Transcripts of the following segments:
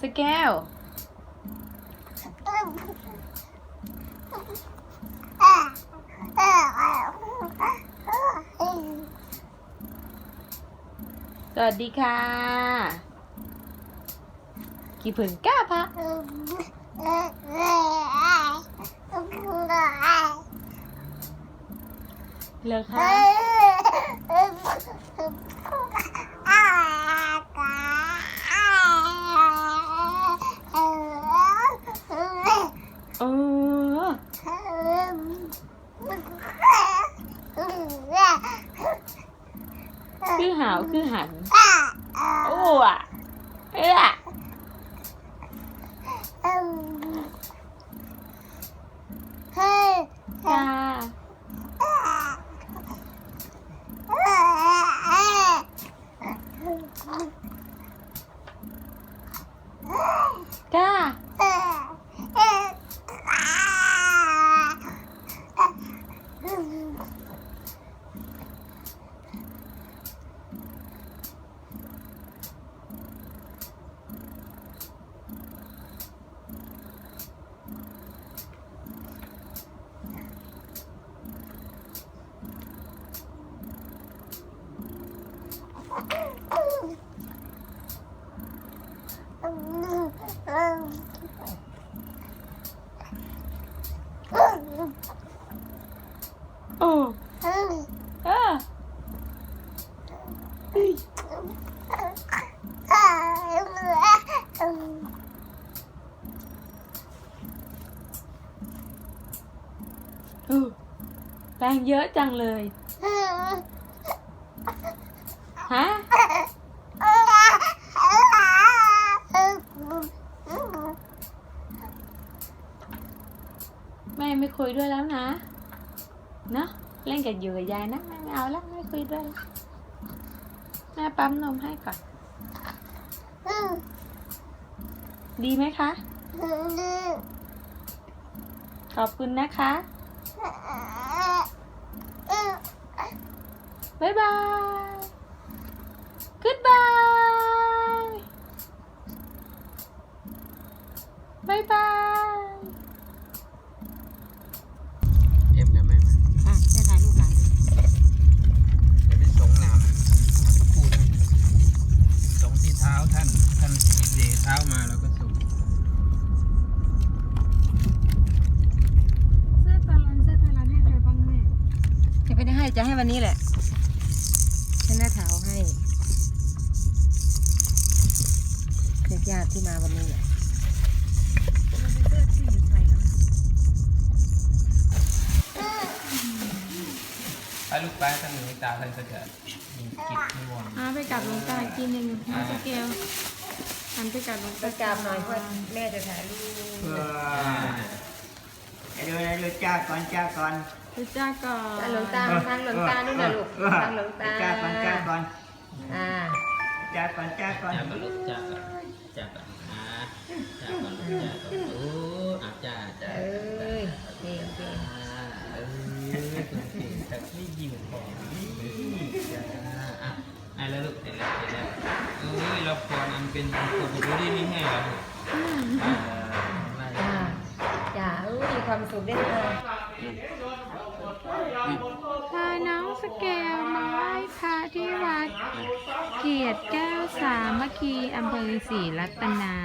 สแก้ว สวัสดีค่ะ กี่ผืนก้าพะเลอค่ะ เออ คือหาวคือหันโอ้อ โอ้เออเฮ้ยเออแรงเยอะจังเลย ฮะ แม่ไม่คุยด้วยแล้วนะเนาะเล่นกับอยู่กับยายนะแม่ไม่เอาแล้วไม่คุยด้วยแล้วแม่ปั๊มนมให้ก่อน ดีไหมคะ ขอบคุณนะคะ บ๊ายบาย goodbye บ๊า จะไม่ได้ให้จะให้วันนี้แหละให้หน้าเท้าให้ญาติญาติที่มาวันนี้แหละไปลูกไปท่านหนูตาท่านก็จะมีกิจนิมนต์อ่าไปกลับหลวงตาอีกทีหนึ่งมาสเกลหันไปกลับหลวงไปตากราบหน่อยเพื่อแม่จะถ่ายรูปเพื่อให้ดูให้ดูจ้าก่อนจ้าก่อน พุจ้าก่อนทางหลวงตาทางหลวงตานู่นน่ะลูกเออทางหลวงตาจ้าก่อนจ้าก่อนอ่าจ้าก่อนจ้าก่อนจ้าก่อนลูกจ้าก่อนจ้าก่อนอ่าจ้าก่อนลูกจ้าก่อนโอ้อะจ้าจ้าเอ้ยเก่งเก่งอ่าเออเก่งแต่ไม่ยิ้มพอนี่จ้าอะไอ้แล้วลูกเสร็จแล้วเสร็จแล้วเอ้ยเราควรอันเป็นคนดูดีไม่แห้งแล้วลูกอ่าไม่อ่าจ้าเอ้ยมีความสุขได้เลย พาน้องสเกลมาไหว้พระที่วัด เกียรติแก้วสามัคคีอำเภอศรีรัตนา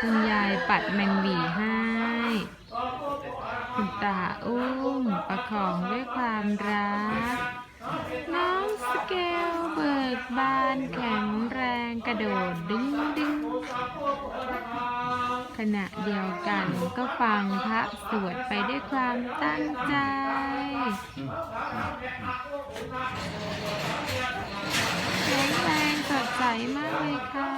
คุณยายปัดแมงวีให้ คุณตาอุ้มประคองด้วยความรัก น้องสเกลเบิกบานแข็งแรงกระโดดดึงดึง ขณะเดียวกันก็ฟังพระสวดไปด้วยความตั้งใจ แข็งแรงสดใสมากเลยค่ะ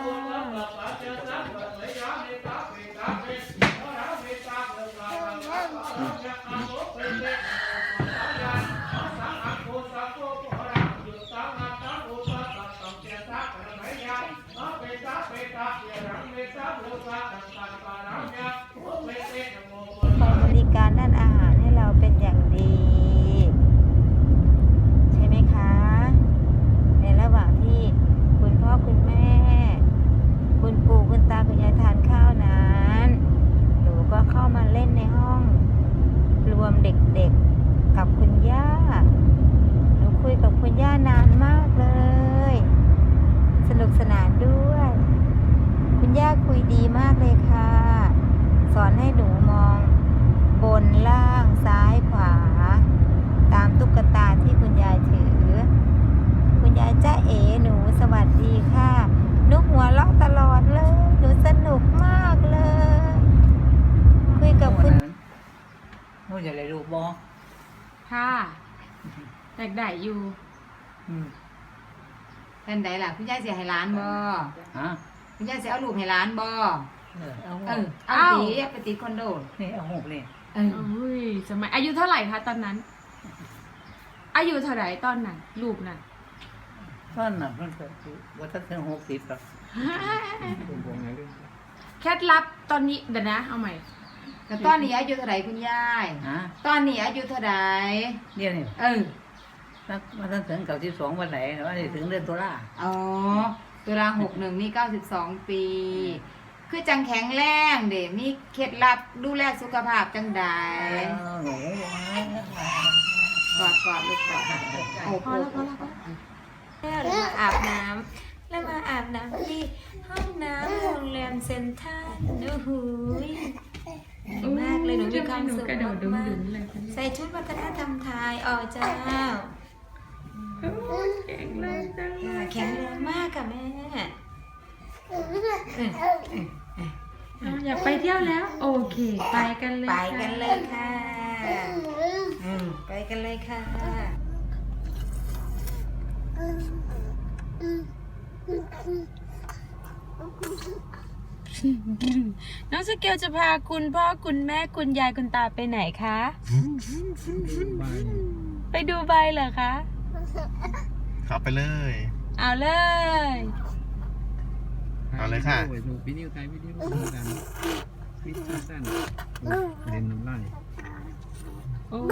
บริการด้านอาหารให้เราเป็นอย่างดี ใช่ไหมคะ ในระหว่างที่คุณพ่อคุณแม่านานมากเลย สนุกสนานด้วย คุณย่าคุยดีมากเลยค่ะ สอนให้หนูมอง บนล่างซ้ายขวา ตามตุ๊กตาที่คุณยายถือ คุณยายจ้าเอ๋หนูสวัสดีค่ะหนุหัวเราะตลอดเลย หนูสนุกมากเลย คุยกับคุณนู่นจะเลยลูกบอค่ะแตกได้อยู่อืมเป็นไดล่ะ คุณยายเสียให้ร้านบ่ฮะ คุณยายเสียเอาลูกให้ร้านบ่เออเอาเออเอ้าเอาตีไปติดคอนโดนี่เอาหกนี่เอออุ้ยสมัยอายุเท่าไหร่คะตอนนั้น อายุเท่าไหร่ตอนนั้นลูกน่ะท่านน่ะเพิ่นก็ว่าถ้าถึงหกสิบแล้วเคล็ดลับตอนนี้เดี๋ยวนะเอาใหม่แต่ตอนนี้อายุเท่าไหร่คุณยายฮะตอนนี้อายุเท่าไหร่เดี๋ยวนี่เออถ้าว่าถ้าถึงเก่าที่สองวันไหนว่าจะถึงเดือนตุลาอ๋อ ตุลาหกหนึ่งนี่เก้าสิบสองปี คือจังแข็งแรงเด็มีเคล็ดลับดูแลสุขภาพจังใดเออหนูกอดกอดลูกกอดโอ้โหแล้วมาอาบน้ำแล้วมาอาบน้ำที่ห้องน้ำโรงแรมเซ็นทรัลโอ้โหยดีมากเลยหนูมีความสุขกระโดดดึงมากดึงเลยๆใส่ชุดวัฒนธรรมไทยอ๋อเจ้า เก่งเลยจังอ่าแข็งแรงมากค่ะแม่เอาอยากไปเที่ยวแล้ว โอเค ไปกันเลยไปค่ะกันเลยค่ะอืมไปกันเลยค่ะน้องสเกลจะพาคุณพ่อคุณแม่คุณยายคุณตาไปไหนคะ ไปดูใบเหรอคะ ขับไปเลย เอาเลย เอาเลยค่ะดูวิดีโอไทยวิดีโอสั้นวิดีโอสั้นเล่นน้ำลายโอ้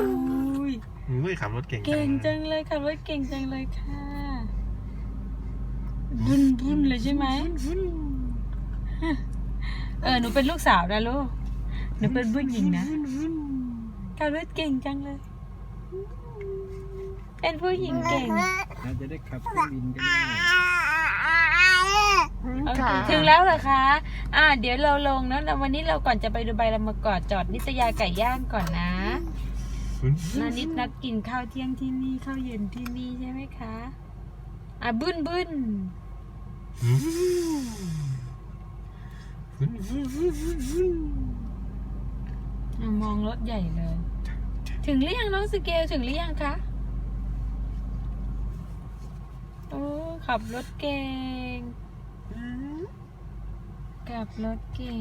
ยอุ้ยขับรถเก่งเก่งจัจังงเลยค่ะรถเก่งจังเลยค่ะ บุนบุนเลยใช่ไหมเออหนูเป็นลูกสาวนะลูก หนูเป็นผู้หญิงนะขับรถเก่งจังเลย เป็นผู้หญิงเก่ง เราจะได้ขับเครื่องบินก็ได้โอเคถึงแล้วเหรอคะ อ่า เดี๋ยวเราลงนะแล้ววันนี้เราก่อนจะไปดูใบเรามากอดจอดนิตยาไก่ย่างก่อนนะนานิดนัดกินข้าวเที่ยงที่นี่ข้าวเย็นที่นี่ใช่ไหมคะ อะบึ้นบึ้นอะมองรถใหญ่เลย ถึงหรือยังน้องสเกลถึงหรือยังคะ โอ้ขับรถเก่งขับรถเก่ง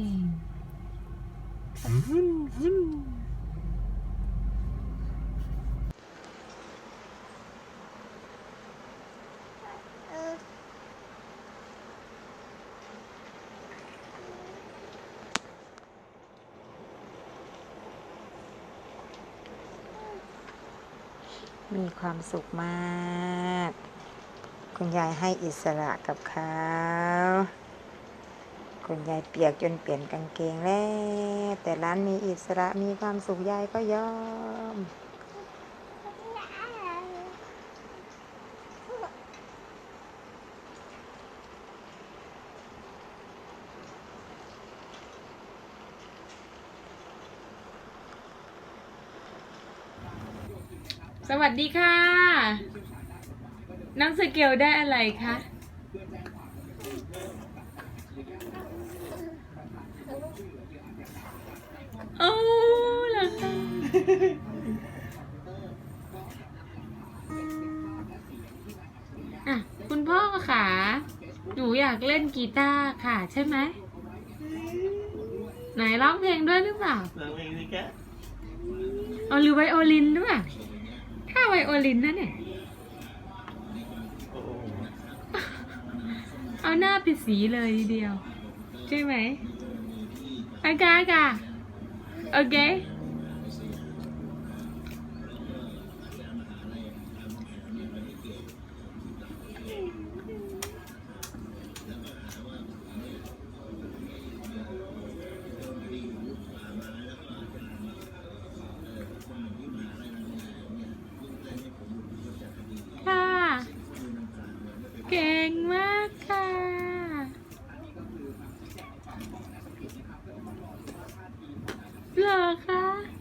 มีความสุขมาก คุณยายให้อิสระกับเขาคุณยายเปียกจนเปลี่ยนกางเกงแล้ว แต่ร้านมีอิสระมีความสุขยายก็ยอม สวัสดีค่ะ น้องสเกลได้อะไรคะ โอ้เหรอคะอะ คุณพ่อค่ะ หนูอยากเล่นกีตาร์ค่ะ ใช่ไหม ไหนร้องเพลงด้วยหรือเปล่าเรื่องนี้แกเอาหรือไวโอลินหรือเปล่าถ้าไวโอลินนะเนี่ย เอาหน้าปิดสีเลยทีเดียว ใช่ไหมโอเคค่ะโอเค เหรอคะ